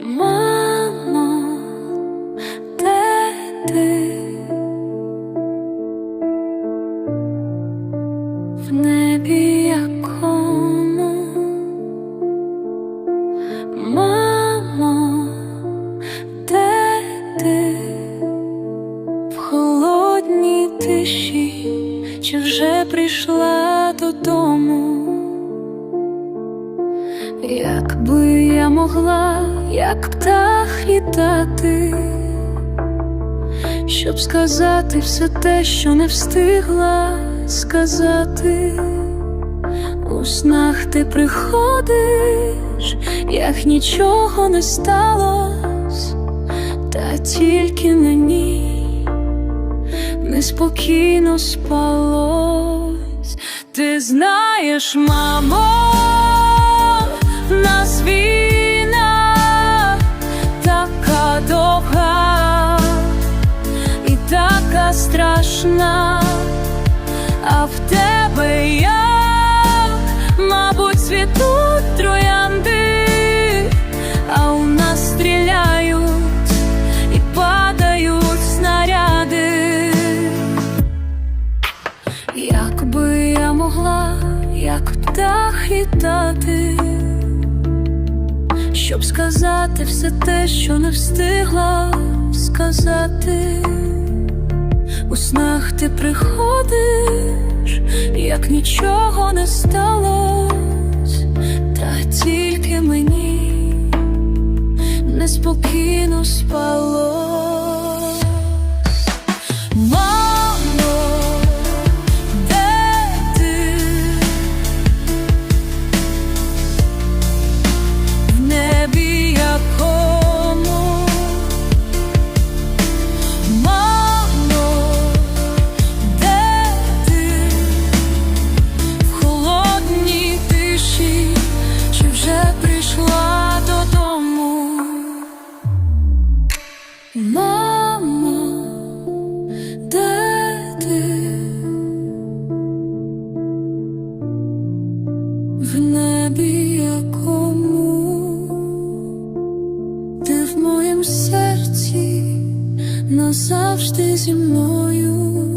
Мамо, де ти? В небі якому? Мамо, де ти? В холодній тиші, чи вже прийшла додому? Якби я могла, як птах літати, щоб сказати все те, що не встигла сказати, у снах ти приходиш, як нічого не сталось, та тільки мені неспокійно спалось. Ти знаєш, мамо, страшна, а в тебе я, мабуть, світуть троянди, а у нас стріляють і падають снаряди. Якби я могла, як птах літати, щоб сказати все те, що не встигла сказати, снах ти приходиш, як нічого не сталось, та тільки мені неспокійно спалось. Завжди зі мною.